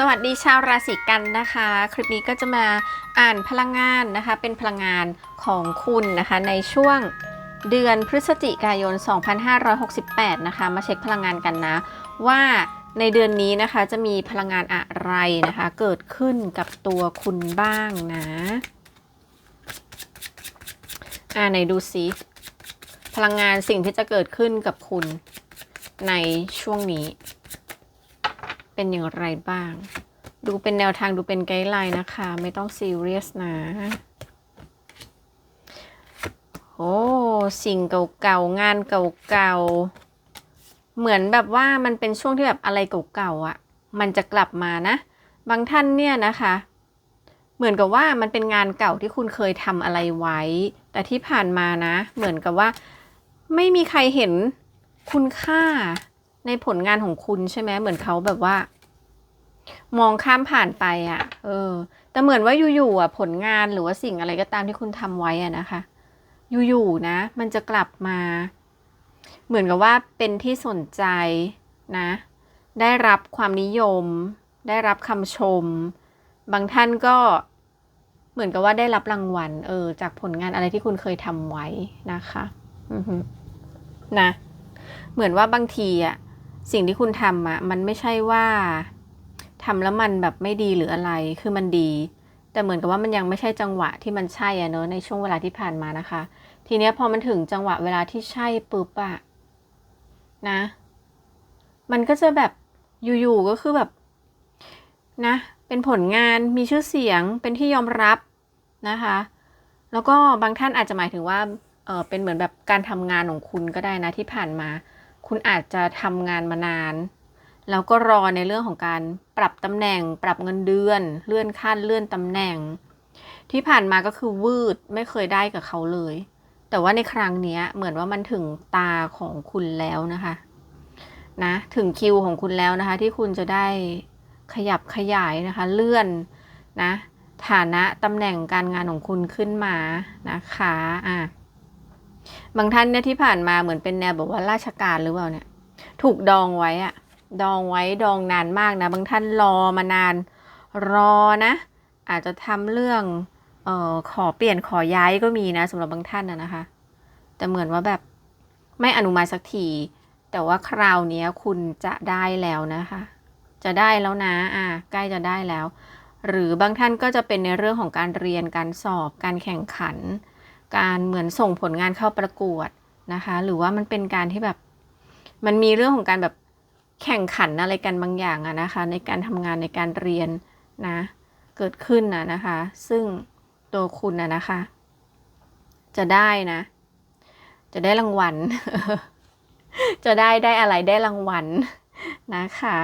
สวัสดีชาวราศีกันนะคะ คลิปนี้ก็จะมาอ่านพลังงานนะคะ เป็นพลังงานของคุณนะคะ ในช่วงเดือนพฤศจิกายน 2568 นะคะ มาเช็คพลังงานกันนะ ว่าในเดือนนี้นะคะจะมีพลังงานอะไรนะคะ เกิดขึ้นกับตัวคุณบ้างนะอ่าไหนดูซิพลังงานสิ่งที่จะเกิดขึ้นกับคุณในช่วงนี้ เป็นอย่างไรบ้าง ดูเป็นแนวทางดูเป็นไกด์ไลน์นะคะ ไม่ต้องซีเรียสนะโอ้สิ่งเก่าๆงานเก่าๆเหมือนแบบว่ามันเป็นช่วงที่แบบอะไรเก่าๆอะ่ะ มันจะกลับมานะ บางท่านเนี่ยนะคะ เหมือนกับว่ามันเป็นงานเก่าที่คุณเคยทำอะไรไว้ แต่ที่ผ่านมานะ เหมือนกับว่า ไม่มีใครเห็นคุณค่าในผลงานของคุณใช่ไหมเหมือนเขาแบบว่า มองข้ามผ่านไปอะ่ะ เออ แต่เหมือนว่าอยู่ๆอะผลงานหรือว่าสิ่งอะไรก็ตามที่คุณทำไว้อะนะคะ อยู่ๆนะ มันจะกลับมา เหมือนกับว่าเป็นที่สนใจนะ ได้รับความนิยม ได้รับคำชม บางท่านก็เหมือนกับว่าได้รับรางวัล เออ จากผลงานอะไรที่คุณเคยทำไว้นะคะอือฮึนะ เหมือนว่าบางทีอะสิ่งที่คุณทำอะมันไม่ใช่ว่า ทำแล้วมันแบบไม่ดีหรืออะไรคือมันดี แต่เหมือนกับว่ามันยังไม่ใช่จังหวะที่มันใช่อะเนอะในช่วงเวลาที่ผ่านมานะคะ ทีเนี้ยพอมันถึงจังหวะเวลาที่ใช่ปุ๊บอะนะ มันก็จะแบบอยู่ๆก็คือแบบนะ เป็นผลงานมีชื่อเสียงเป็นที่ยอมรับนะคะ แล้วก็บางท่านอาจจะหมายถึงว่าเออเป็นเหมือนแบบการทำงานของคุณก็ได้นะที่ผ่านมา คุณอาจจะทำงานมานาน แล้วก็รอในเรื่องของการ ปรับตำแหน่ง ปรับเงินเดือน เลื่อนขั้นเลื่อนตำแหน่ง ที่ผ่านมาก็คือวืดไม่เคยได้กับเขาเลย แต่ว่าในครั้งนี้เหมือนว่ามันถึงตาของคุณแล้วนะคะนะถึงคิวของคุณแล้วนะคะ ที่คุณจะได้ขยับขยายนะคะ เลื่อนนะฐานะตำแหน่งการงานของคุณขึ้นมานะคะอะบางท่านเนี่ยที่ผ่านมาเหมือนเป็นแนวแบบว่าราชการหรือเปล่าเนี่ย ถูกดองไว้อะ ดองไว้ดองนานมากนะ บางท่านรอมานาน รอนะ อาจจะทำเรื่องเอ่อขอเปลี่ยนขอย้ายก็มีนะสำหรับบางท่านนะนะคะ แต่เหมือนว่าแบบไม่อนุมัติสักที แต่ว่าคราวนี้คุณจะได้แล้วนะคะ จะได้แล้วนะ อะใกล้จะได้แล้ว หรือบางท่านก็จะเป็นในเรื่องของการเรียนการสอบ การแข่งขัน การเหมือนส่งผลงานเข้าประกวดนะคะ หรือว่ามันเป็นการที่แบบ มันมีเรื่องของการแบบ แข่งขันอะไรกันบางอย่างอะนะคะ ในการทำงานในการเรียนนะ เกิดขึ้นนะนะคะ ซึ่งตัวคุณนะนะคะ จะได้นะ จะได้รางวัล จะได้ได้อะไรได้รางวัลนะคะ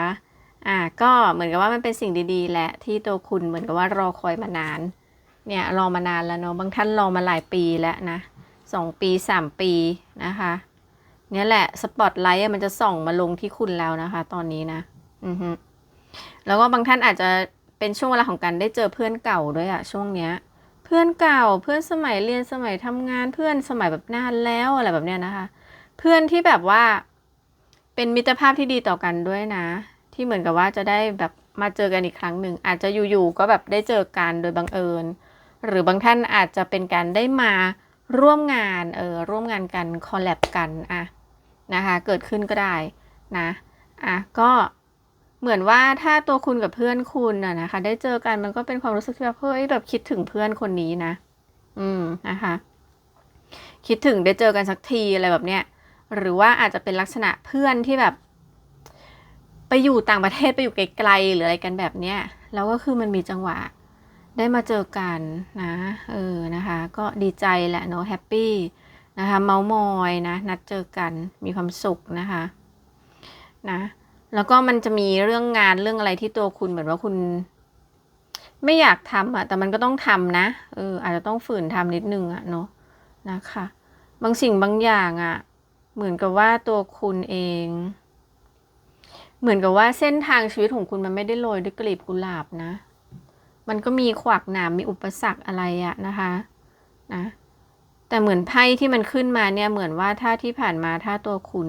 อ่าก็เหมือนกับว่ามันเป็นสิ่งดีๆแหละที่ตัวคุณเหมือนกับว่ารอคอยมานาน เนี่ยรอมานานแล้วเนาะบางท่านรอมาหลายปีแล้วนะสองปีสามปีนะคะ เนี่ยแหละสปอตไลท์มันจะส่องมาลงที่คุณแล้วนะคะ ตอนนี้นะ อือฮึแล้วก็บางท่านอาจจะเป็นช่วงเวลาของการได้เจอเพื่อนเก่าด้วยอะช่วงเนี้ย เพื่อนเก่าเพื่อนสมัยเรียนสมัยทำงานเพื่อนสมัยแบบนานแล้วอะไรแบบเนี้ยนะคะ เพื่อนที่แบบว่า เป็นมิตรภาพที่ดีต่อกันด้วยนะ ที่เหมือนกับว่าจะได้แบบมาเจอกันอีกครั้งหนึ่งอาจจะอยู่ๆก็แบบได้เจอกันโดยบังเอิญ หรือบางท่านอาจจะเป็นการได้มาร่วมงานเออร่วมงานกันคอลแลบกันอะ นะคะเกิดขึ้นก็ได้นะอะก็เหมือนว่าถ้าตัวคุณกับเพื่อนคุณอะนะคะ ได้เจอกันมันก็เป็นความรู้สึกที่แบบเฮ้ยแบบคิดถึงเพื่อนคนนี้นะ อืมนะคะ คิดถึงได้เจอกันสักทีอะไรแบบเนี้ยหรือว่าอาจจะเป็นลักษณะเพื่อนที่แบบ ไปอยู่ต่างประเทศไปอยู่ไกลๆหรืออะไรกันแบบเนี้ยแล้วก็คือมันมีจังหวะ ได้มาเจอกันนะ เออนะคะ ก็ดีใจแหละเนาะแฮปปี้ นะคะ เมามอยนะนัดเจอกันมีความสุขนะคะนะแล้วก็มันจะมีเรื่องงานเรื่องอะไรที่ตัวคุณเหมือนว่าคุณ ไม่อยากทำอะแต่มันก็ต้องทำนะเอออาจจะต้องฝืนทำนิดนึงอะเนาะนะคะ บางสิ่งบางอย่างอะเหมือนกับว่าตัวคุณเอง เหมือนกับว่าเส้นทางชีวิตของคุณมันไม่ได้โรยด้วยกลีบกุหลาบนะ มันก็มีขวากหนามมีอุปสรรคอะไรอะนะคะ นะ แต่เหมือนไพ่ที่มันขึ้นมาเนี่ยเหมือนว่าถ้าที่ผ่านมาถ้าตัวคุณ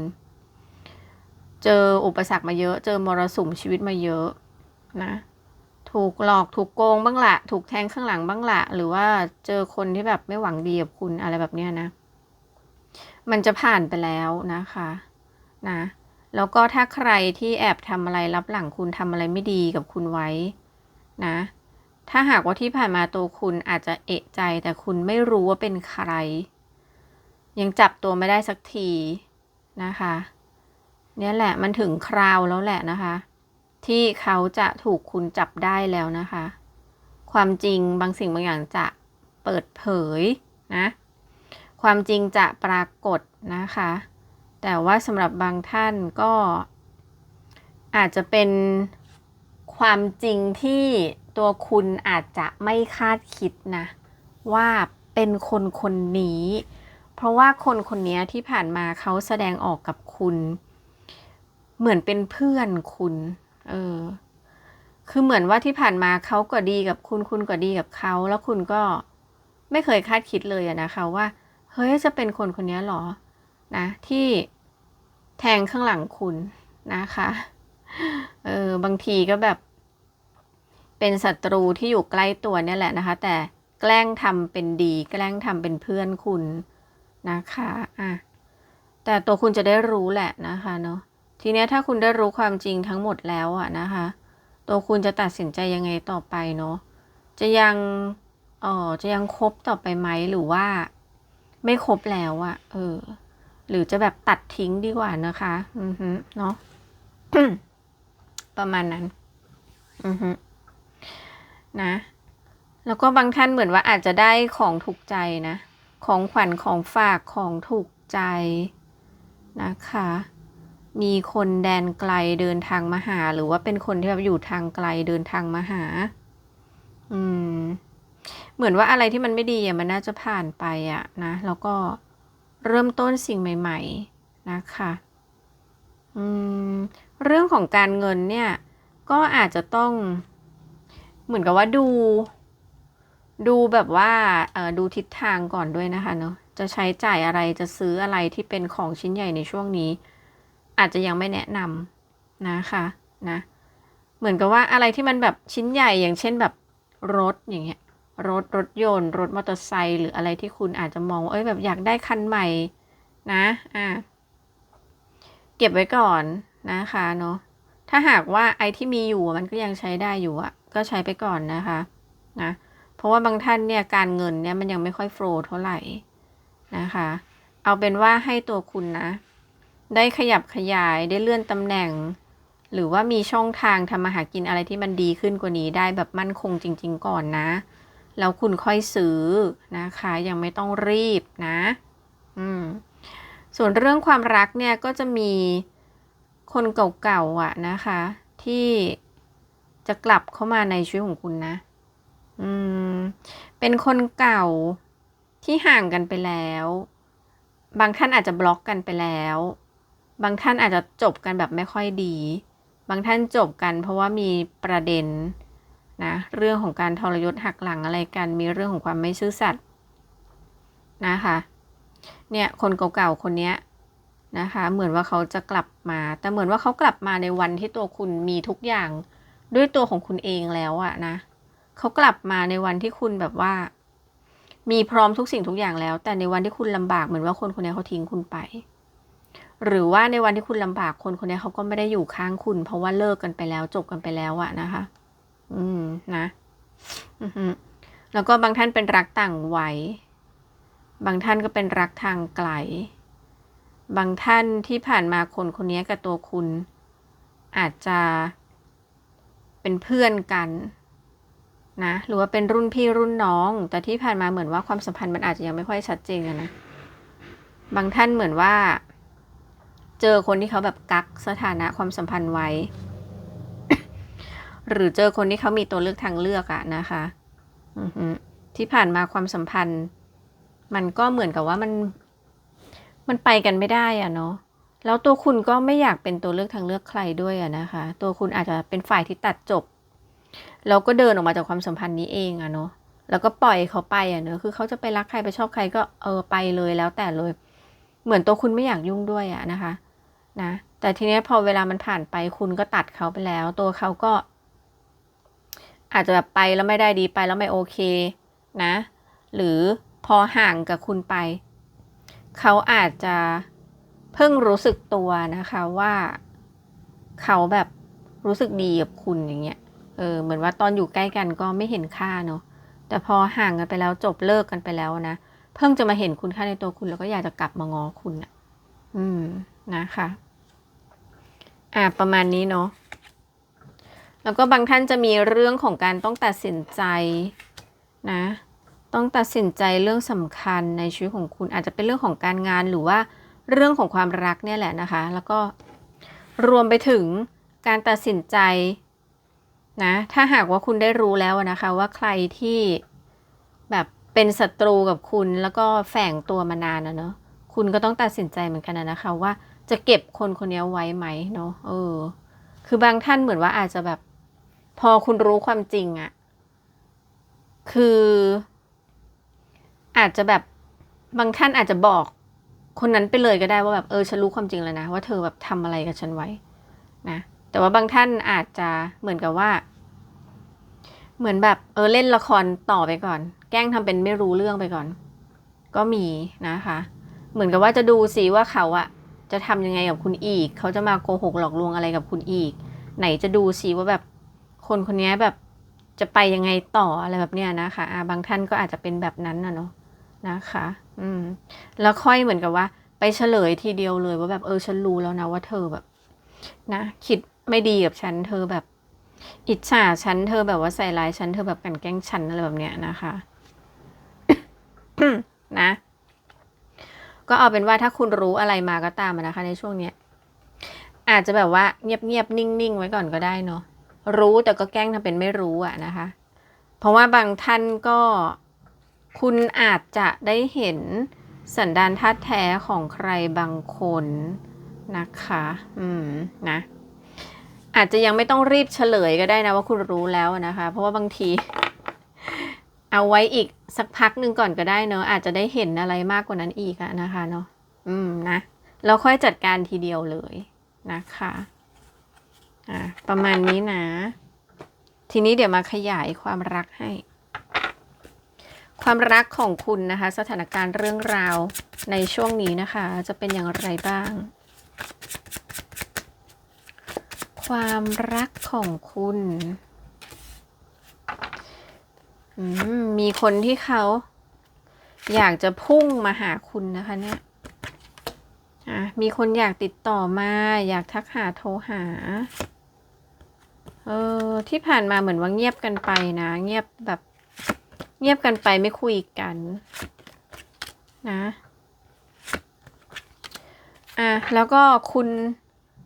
เจออุปสรรคมาเยอะ เจอมรสุมชีวิตมาเยอะนะ ถูกหลอกถูกโกงบ้างละ ถูกแทงข้างหลังบ้างละ หรือว่าเจอคนที่แบบไม่หวังดีกับคุณอะไรแบบเนี้ยนะ มันจะผ่านไปแล้วนะคะนะแล้วก็ถ้าใครที่แอบทำอะไรรับหลังคุณทำอะไรไม่ดีกับคุณไว้นะ ถ้าหากว่าที่ผ่านมาตัวคุณอาจจะเอะใจ แต่คุณไม่รู้ว่าเป็นใคร ยังจับตัวไม่ได้สักทีนะคะ เนี่ยแหละมันถึงคราวแล้วแหละนะคะ ที่เขาจะถูกคุณจับได้แล้วนะคะ ความจริงบางสิ่งบางอย่างจะเปิดเผยนะ ความจริงจะปรากฏนะคะ แต่ว่าสำหรับบางท่านก็อาจจะเป็นความจริงที่ ตัวคุณอาจจะไม่คาดคิดนะ ว่าเป็นคนคนนี้ เพราะว่าคนคนนี้ที่ผ่านมาเขาแสดงออกกับคุณ เหมือนเป็นเพื่อนคุณ เออ คือเหมือนว่าที่ผ่านมาเขาก็ดีกับคุณ คุณก็ดีกับเขาแล้วคุณก็ไม่เคยคาดคิดเลยนะคะว่าเฮ้ยจะเป็นคนคนนี้หรอ นะ ที่แทงข้างหลังคุณนะคะ เออบางทีก็แบบ เป็นศัตรูที่อยู่ใกล้ตัวเนี่ยแหละนะคะ แต่แกล้งทำเป็นดี แกล้งทำเป็นเพื่อนคุณนะคะอะแต่ตัวคุณจะได้รู้แหละนะคะเนาะทีเนี้ยถ้าคุณได้รู้ความจริงทั้งหมดแล้วอะนะคะ ตัวคุณจะตัดสินใจยังไงต่อไปเนาะจะยังเออจะยังคบต่อไปไหมหรือว่า ไม่คบแล้วอะเออ หรือจะแบบตัดทิ้งดีกว่านะคะ อือฮึเนาะประมาณนั้น อือฮึ นะ แล้วก็บางท่านเหมือนว่าอาจจะได้ของถูกใจนะ ของขวัญของฝากของถูกใจนะคะ มีคนแดนไกลเดินทางมาหา หรือว่าเป็นคนที่แบบอยู่ทางไกลเดินทางมาหา อืม เหมือนว่าอะไรที่มันไม่ดีอะมันน่าจะผ่านไปอะนะ แล้วก็เริ่มต้นสิ่งใหม่ ๆ นะคะอืมเรื่องของการเงินเนี่ย ก็อาจจะต้อง เหมือนกับว่าดู ดูแบบว่าเออดูทิศทางก่อนด้วยนะคะเนาะจะใช้จ่ายอะไรจะซื้ออะไรที่เป็นของชิ้นใหญ่ในช่วงนี้ อาจจะยังไม่แนะนำนะคะนะเหมือนกับว่าอะไรที่มันแบบชิ้นใหญ่อย่างเช่นแบบรถอย่างเงี้ยรถรถยนต์ รถมอเตอร์ไซค์หรืออะไรที่คุณอาจจะมองเอ้ยแบบอยากได้คันใหม่นะอะเก็บไว้ก่อนนะคะเนาะถ้าหากว่าไอ้ที่มีอยู่มันก็ยังใช้ได้อยู่อะ ก็ใช้ไปก่อนนะคะนะเพราะว่าบางท่านเนี่ยการเงินเนี่ยมันยังไม่ค่อยโฟล์เท่าไหร่นะคะ เอาเป็นว่าให้ตัวคุณนะ ได้ขยับขยายได้เลื่อนตำแหน่ง หรือว่ามีช่องทางทำมาหากินอะไรที่มันดีขึ้นกว่านี้ได้แบบมั่นคงจริง ๆ ก่อนนะ แล้วคุณค่อยซื้อนะคะ ยังไม่ต้องรีบนะ อืมส่วนเรื่องความรักเนี่ยก็จะมีคนเก่าๆอะนะคะ ที่ จะกลับเข้ามาในชีวิตของคุณนะ อืม เป็นคนเก่าที่ห่างกันไปแล้ว บางท่านอาจจะบล็อกกันไปแล้ว บางท่านอาจจะจบกันแบบไม่ค่อยดี บางท่านจบกันเพราะว่ามีประเด็นนะ เรื่องของการทรยศหักหลังอะไรกัน มีเรื่องของความไม่ซื่อสัตย์นะคะ เนี่ยคนเก่าๆคนเนี้ยนะคะ เหมือนว่าเขาจะกลับมา แต่เหมือนว่าเขากลับมาในวันที่ตัวคุณมีทุกอย่าง ด้วยตัวของคุณเองแล้วอะนะเขากลับมาในวันที่คุณแบบว่า มีพร้อมทุกสิ่งทุกอย่างแล้ว แต่ในวันที่คุณลำบากเหมือนว่าคนคนนี้เขาทิ้งคุณไป หรือว่าในวันที่คุณลำบากคนคนนี้เขาก็ไม่ได้อยู่ข้างคุณ เพราะว่าเลิกกันไปแล้วจบกันไปแล้วอะนะคะ อืมนะอือแล้วก็บางท่านเป็นรักต่างวัยบางท่านก็เป็นรักทางไกล บางท่านที่ผ่านมาคนคนนี้กับตัวคุณ อาจจะ เป็นเพื่อนกันนะหรือว่าเป็นรุ่นพี่รุ่นน้อง แต่ที่ผ่านมาเหมือนว่าความสัมพันธ์มันอาจจะยังไม่ค่อยชัดเจนนะ บางท่านเหมือนว่า เจอคนที่เขาแบบกักสถานะความสัมพันธ์ไว้ หรือเจอคนที่เขามีตัวเลือกทางเลือกอะนะคะที่ผ่านมาความสัมพันธ์ มันก็เหมือนกับว่ามัน มันไปกันไม่ได้อะเนาะ แล้วตัวคุณก็ไม่อยากเป็นตัวเลือกทางเลือกใครด้วยอะนะคะ ตัวคุณอาจจะเป็นฝ่ายที่ตัดจบ แล้วก็เดินออกมาจากความสัมพันธ์นี้เองอะเนาะแล้วก็ปล่อยเขาไปอะเนอะคือเขาจะไปรักใครไปชอบใครก็เออไปเลยแล้วแต่เลย เหมือนตัวคุณไม่อยากยุ่งด้วยอะนะคะ นะ แต่ทีนี้พอเวลามันผ่านไปคุณก็ตัดเขาไปแล้ว ตัวเขาก็ อาจจะแบบไปแล้วไม่ได้ดีไปแล้วไม่โอเค นะ หรือพอห่างกับคุณไป เขาอาจจะ เพิ่งรู้สึกตัวนะคะว่าเขาแบบรู้สึกดีกับคุณอย่างเงี้ย เออ เหมือนว่าตอนอยู่ใกล้กันก็ไม่เห็นค่าเนาะ แต่พอห่างกันไปแล้วจบเลิกกันไปแล้วนะ เพิ่งจะมาเห็นคุณค่าในตัวคุณแล้วก็อยากจะกลับมางอคุณอะ อืม นะคะ อ่า ประมาณนี้เนาะ แล้วก็บางท่านจะมีเรื่องของการต้องตัดสินใจนะ ต้องตัดสินใจเรื่องสำคัญในชีวิตของคุณอาจจะเป็นเรื่องของการงานหรือว่า เรื่องของความรักเนี่ยแหละนะคะ แล้วก็รวมไปถึงการตัดสินใจนะ ถ้าหากว่าคุณได้รู้แล้วนะคะว่าใครที่แบบเป็นศัตรูกับคุณแล้วก็แฝงตัวมานานนะเนาะคุณก็ต้องตัดสินใจเหมือนกันนะคะ ว่าจะเก็บคนคนนี้ไว้ไหมเนาะเออ คือบางท่านเหมือนว่าอาจจะแบบ พอคุณรู้ความจริงอะคือ อาจจะแบบบางท่านอาจจะบอก คนนั้นไปเลยก็ได้ว่าแบบเออฉันรู้ความจริงแล้วนะ ว่าเธอแบบทำอะไรกับฉันไว้นะแต่ว่าบางท่านอาจจะเหมือนกับว่า เหมือนแบบเออเล่นละครต่อไปก่อน แกล้งทำเป็นไม่รู้เรื่องไปก่อน ก็มีนะคะ เหมือนกับว่าจะดูสิว่าเขาอะจะทำยังไงกับคุณอีก เขาจะมาโกหกหลอกลวงอะไรกับคุณอีก ไหนจะดูสิว่าแบบคนคนนี้แบบจะไปยังไงต่ออะไรแบบเนี้ยนะคะ บางท่านก็อาจจะเป็นแบบนั้นนะเนาะนะคะ อืม แล้วค่อยเหมือนกับว่า ไปเฉลยทีเดียวเลยว่าแบบเออฉันรู้แล้วนะว่าเธอแบบ นะคิดไม่ดีกับฉัน เธอแบบ อิจฉาฉันเธอแบบว่าใส่ร้ายฉันเธอแบบกันแกล้งฉันอะไรแบบเนี้ยนะคะนะ ก็เอาเป็นว่าถ้าคุณรู้อะไรมาก็ตามนะคะ ในช่วงเนี้ยอาจจะแบบว่าเงียบๆนิ่งๆไว้ก่อนก็ได้เนาะรู้แต่ก็แกล้งทำเป็นไม่รู้อะนะคะ เพราะว่าบางท่านก็ คุณอาจจะได้เห็นสันดานธาตุแท้ของใครบางคนนะคะ อืม นะ อาจจะยังไม่ต้องรีบเฉลยก็ได้นะว่าคุณรู้แล้วนะคะ เพราะว่าบางที เอาไว้อีกสักพักหนึ่งก่อนก็ได้เนอะอาจจะได้เห็นอะไรมากกว่านั้นอีกอะนะคะเนาะ อืม นะแล้วค่อยจัดการทีเดียวเลยนะคะ อ่าประมาณนี้นะ ทีนี้เดี๋ยวมาขยายความรักให้ ความรักของคุณนะคะ สถานการณ์เรื่องราวในช่วงนี้นะคะ จะเป็นอย่างไรบ้าง ความรักของคุณมีคนที่เขา อยากจะพุ่งมาหาคุณนะคะเนี่ยมีคนอยากติดต่อมา อยากทักหาโทรหา เออที่ผ่านมาเหมือนว่าเงียบกันไปนะ เงียบแบบ งียบกันไปไม่คุยกันนะอะแล้วก็คุณ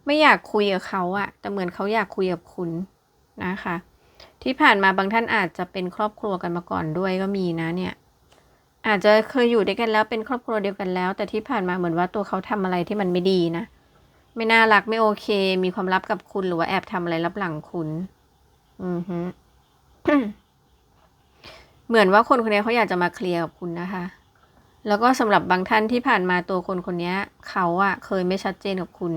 ไม่อยากคุยกับเขาอะแต่เหมือนเขาอยากคุยกับคุณนะคะ ที่ผ่านมาบางท่านอาจจะเป็นครอบครัวกันมาก่อนด้วยก็มีนะเนี่ย อาจจะเคยอยู่ด้วยกันแล้วเป็นครอบครัวเดียวกันแล้ว แต่ที่ผ่านมาเหมือนว่าตัวเขาทำอะไรที่มันไม่ดีนะ ไม่น่ารักไม่โอเค มีความลับกับคุณหรือว่าแอบทำอะไรลับหลังคุณ อือฮึ เหมือนว่าคนคนนี้เขาอยากจะมาเคลียร์กับคุณนะคะ แล้วก็สำหรับบางท่านที่ผ่านมาตัวคนคนนี้เขาอะเคยไม่ชัดเจนกับคุณ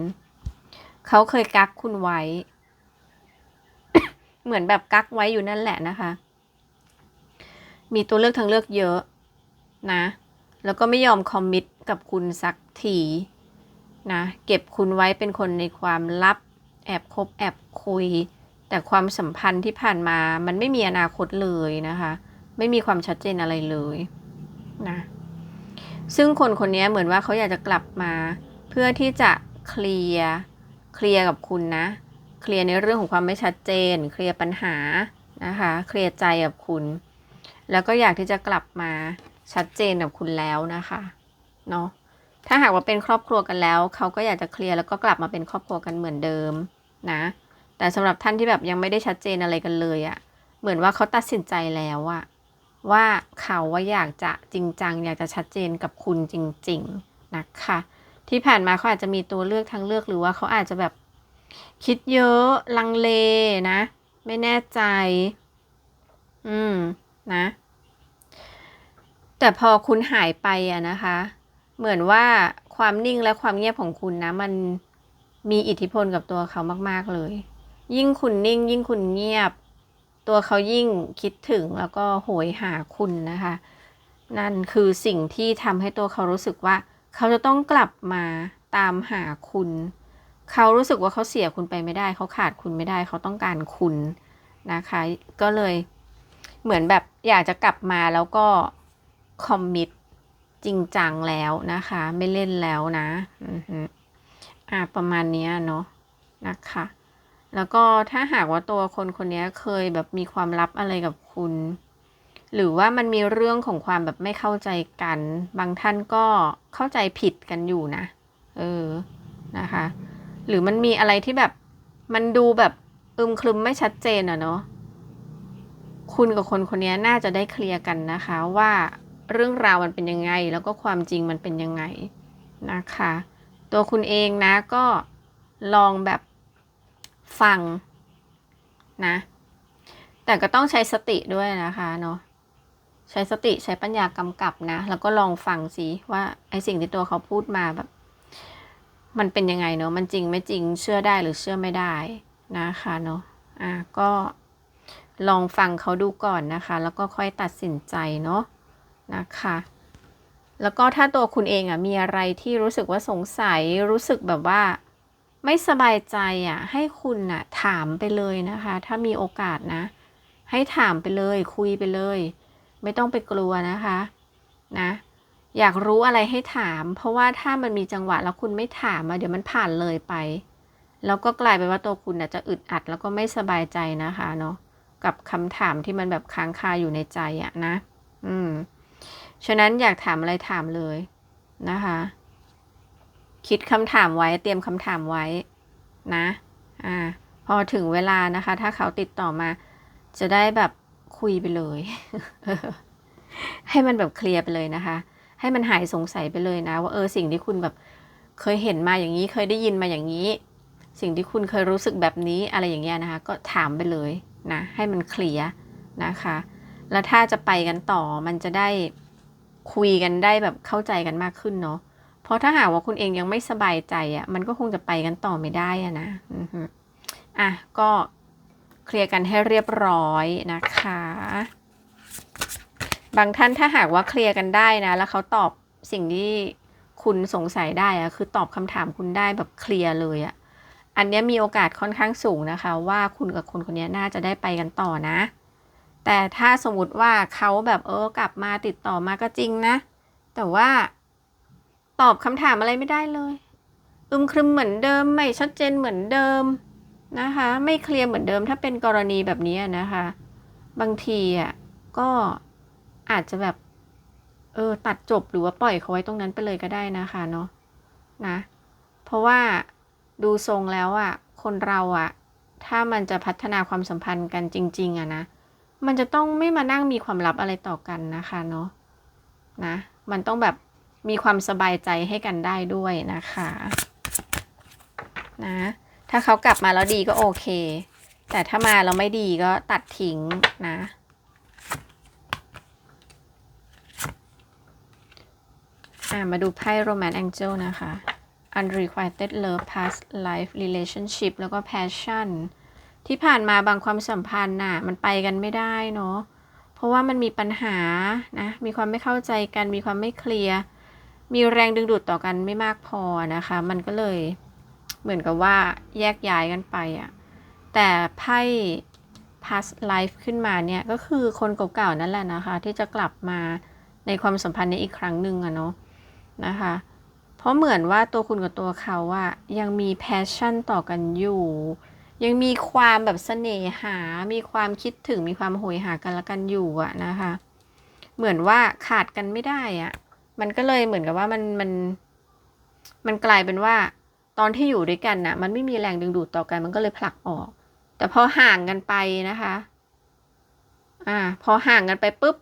เขาเคยกักคุณไว้ เหมือนแบบกักไว้อยู่นั่นแหละนะคะ มีตัวเลือกทางเลือกเยอะนะ แล้วก็ไม่ยอมคอมมิตกับคุณสักทีนะ เก็บคุณไว้เป็นคนในความลับ แอบคบแอบคุย แต่ความสัมพันธ์ที่ผ่านมามันไม่มีอนาคตเลยนะคะ ไม่มีความชัดเจนอะไรเลยนะซึ่งคนคนนี้เหมือนว่าเขาอยากจะกลับมา เพื่อที่จะเคลียร์เคลียร์กับคุณนะ เคลียร์ในเรื่องของความไม่ชัดเจน เคลียร์ปัญหานะคะ เคลียร์ใจกับคุณ แล้วก็อยากที่จะกลับมาชัดเจนกับคุณแล้วนะคะเนาะถ้าหากว่าเป็นครอบครัวกันแล้ว เขาก็อยากจะเคลียร์แล้วก็กลับมาเป็นครอบครัวกันเหมือนเดิมนะ แต่สำหรับท่านที่แบบยังไม่ได้ชัดเจนอะไรกันเลยอะ่ะเหมือนว่าเขาตัดสินใจแล้วอะ ว่าเขาว่าอยากจะจริงจัง อยากจะชัดเจนกับคุณจริง ๆ นะคะ ที่ผ่านมาเขาอาจจะมีตัวเลือกทางเลือกหรือว่าเขาอาจจะแบบคิดเยอะลังเลนะ ไม่แน่ใจ อืมนะ แต่พอคุณหายไปอะนะคะ เหมือนว่าความนิ่งและความเงียบของคุณนะ มันมีอิทธิพลกับตัวเขามาก ๆ เลย ยิ่งคุณนิ่ง ยิ่งคุณเงียบ ตัวเขายิ่งคิดถึงแล้วก็โหยหาคุณนะคะ นั่นคือสิ่งที่ทำให้ตัวเขารู้สึกว่า เขาจะต้องกลับมาตามหาคุณ เขารู้สึกว่าเขาเสียคุณไปไม่ได้ เขาขาดคุณไม่ได้ เขาต้องการคุณนะคะ ก็เลยเหมือนแบบอยากจะกลับมาแล้วก็คอมมิตจริงจังแล้วนะคะ ไม่เล่นแล้วนะอ่าประมาณเนี้ยเนาะนะคะ แล้วก็ถ้าหากว่าตัวคนคนนี้เคยแบบมีความลับอะไรกับคุณ หรือว่ามันมีเรื่องของความแบบไม่เข้าใจกัน บางท่านก็เข้าใจผิดกันอยู่นะ เออ นะคะ หรือมันมีอะไรที่แบบมันดูแบบอึมครึมไม่ชัดเจนอะเนาะ คุณกับคนคนนี้น่าจะได้เคลียร์กันนะคะ ว่าเรื่องราวมันเป็นยังไง แล้วก็ความจริงมันเป็นยังไงนะคะ ตัวคุณเองนะก็ลองแบบ ฟังนะ แต่ก็ต้องใช้สติด้วยนะคะเนาะใช้สติใช้ปัญญากำกับนะ แล้วก็ลองฟังสิว่าไอสิ่งที่ตัวเขาพูดมาแบบ มันเป็นยังไงเนาะมันจริงไม่จริงเชื่อได้หรือเชื่อไม่ได้นะคะเนาะอะก็ลองฟังเขาดูก่อนนะคะ แล้วก็ค่อยตัดสินใจเนาะนะคะ แล้วก็ถ้าตัวคุณเองอะมีอะไรที่รู้สึกว่าสงสัยรู้สึกแบบว่า ไม่สบายใจอะ ให้คุณอะ ถามไปเลยนะคะ ถ้ามีโอกาสนะ ให้ถามไปเลย คุยไปเลย ไม่ต้องไปกลัวนะคะ นะ อยากรู้อะไรให้ถาม เพราะว่าถ้ามันมีจังหวะแล้วคุณไม่ถามอะเดี๋ยวมันผ่านเลยไป แล้วก็กลายเป็นว่าตัวคุณอะจะอึดอัดแล้วก็ไม่สบายใจนะคะเนาะกับคำถามที่มันแบบค้างคาอยู่ในใจอะนะ อืม ฉะนั้นอยากถามอะไรถามเลยนะคะ คิดคำถามไว้เตรียมคำถามไว้นะอ่าพอถึงเวลานะคะ ถ้าเขาติดต่อมา จะได้แบบคุยไปเลย ให้มันแบบเคลียร์ไปเลยนะคะ ให้มันหายสงสัยไปเลยนะ ว่าเออสิ่งที่คุณแบบเคยเห็นมาอย่างนี้เคยได้ยินมาอย่างนี้ สิ่งที่คุณเคยรู้สึกแบบนี้อะไรอย่างเงี้ยนะคะ ก็ถามไปเลยนะ ให้มันเคลียร์นะคะ แล้วถ้าจะไปกันต่อมันจะได้คุยกันได้แบบเข้าใจกันมากขึ้นเนาะ เพราะถ้าหากว่าคุณเองยังไม่สบายใจอะ่ะ มันก็คงจะไปกันต่อไม่ได้อะนะอะก็เคลียร์กันให้เรียบร้อยนะคะ บางท่านถ้าหากว่าเคลียร์กันได้นะ แล้วเขาตอบสิ่งที่คุณสงสัยได้อะคือตอบคำถามคุณได้แบบเคลียร์เลยอะอันเนี้ยมีโอกาสค่อนข้างสูงนะคะ ว่าคุณกับคนคนนี้น่าจะได้ไปกันต่อนะ แต่ถ้าสมมติว่าเขาแบบเออกลับมาติดต่อมาก็จริงนะ แต่ว่า ตอบคำถามอะไรไม่ได้เลย อึมครึมเหมือนเดิม ไม่ชัดเจนเหมือนเดิมนะคะ ไม่เคลียร์เหมือนเดิมถ้าเป็นกรณีแบบนี้นะคะ บางทีอะก็อาจจะแบบ เออ ตัดจบหรือว่าปล่อยเขาไว้ตรงนั้นไปเลยก็ได้นะคะเนาะนะ เพราะว่าดูทรงแล้วอะ คนเราอะ ถ้ามันจะพัฒนาความสัมพันธ์กันจริง ๆอะนะมันจะต้องไม่มานั่งมีความลับอะไรต่อกันนะคะเนาะนะ มันต้องแบบ มีความสบายใจให้กันได้ด้วยนะคะนะถ้าเขากลับมาแล้วดีก็โอเค แต่ถ้ามาแล้วไม่ดีก็ตัดทิ้งนะมาดูไพ่ Romance Angel นะคะ Unrequited Love Past Life Relationship แล้วก็ Passion ที่ผ่านมาบางความสัมพันธ์น่ะ มันไปกันไม่ได้เนาะ เพราะว่ามันมีปัญหานะ มีความไม่เข้าใจกัน มีความไม่เคลียร์ มีแรงดึงดูดต่อกันไม่มากพอนะคะ มันก็เลยเหมือนกับว่าแยกย้ายกันไปอะแต่ไพ่ past life ขึ้นมาเนี่ยก็คือคนเก่าๆนั่นแหละนะคะ ที่จะกลับมาในความสัมพันธ์นี้อีกครั้งหนึ่งอะเนาะนะคะ เพราะเหมือนว่าตัวคุณกับตัวเขาอะยังมี passion ต่อกันอยู่ ยังมีความแบบเสน่หา มีความคิดถึงมีความโหยหากันละกันอยู่อะนะคะ เหมือนว่าขาดกันไม่ได้อะ มันก็เลยเหมือนกับว่ามันมัน มันกลายเป็นว่า ตอนที่อยู่ด้วยกันน่ะ มันไม่มีแรงดึงดูดต่อกัน มันก็เลยผลักออก แต่พอห่างกันไปนะคะ อ่า พอห่างกันไปปุ๊บ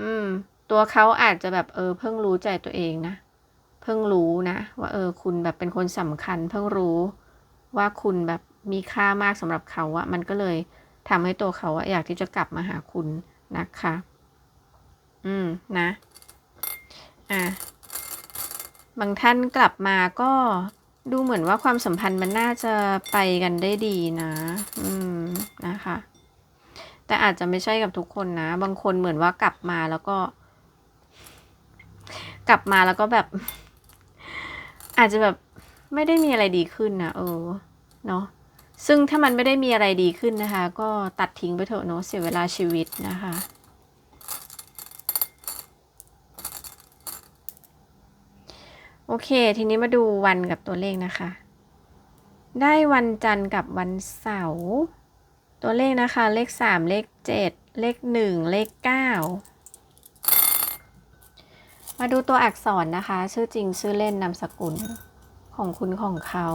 อืม ตัวเขาอาจจะแบบเออเพิ่งรู้ใจตัวเองนะ เพิ่งรู้นะว่าเออ คุณแบบเป็นคนสำคัญ เพิ่งรู้ว่าคุณแบบมีค่ามากสำหรับเขาอะมันก็เลยทำให้ตัวเขาอะอยากที่จะกลับมาหาคุณนะคะ อืมนะ อะบางท่านกลับมาก็ดูเหมือนว่าความสัมพันธ์มันน่าจะไปกันได้ดีนะ อืมนะคะ แต่อาจจะไม่ใช่กับทุกคนนะ บางคนเหมือนว่ากลับมาแล้วก็ กลับมาแล้วก็แบบ อาจจะแบบไม่ได้มีอะไรดีขึ้นนะเออเนาะซึ่งถ้ามันไม่ได้มีอะไรดีขึ้นนะคะ ก็ตัดทิ้งไปเถอะเนาะเสียเวลาชีวิตนะคะ โอเค ทีนี้มาดูวันกับตัวเลขนะคะ ได้วันจันทร์กับวันเสาร์ ตัวเลขนะคะ เลข 3 เลข 7 เลข 1 เลข 9 มาดูตัวอักษรนะคะ ชื่อจริงชื่อเล่นนามสกุลของคุณของเขา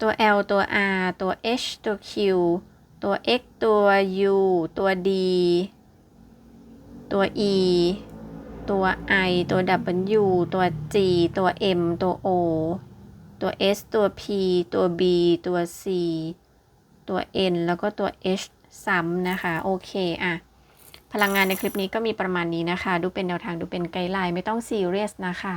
ตัว L ตัว R ตัว H ตัว Q ตัว X ตัว U ตัว D ตัว E ตัว I ตัว W ตัว G ตัว M ตัว O ตัว S ตัว P ตัว B ตัว C ตัว N แล้วก็ตัว H ซ้ำนะคะ โอเคอะพลังงานในคลิปนี้ก็มีประมาณนี้นะคะ ดูเป็นแนวทางดูเป็นไกด์ไลน์ไม่ต้องซีเรียสนะคะ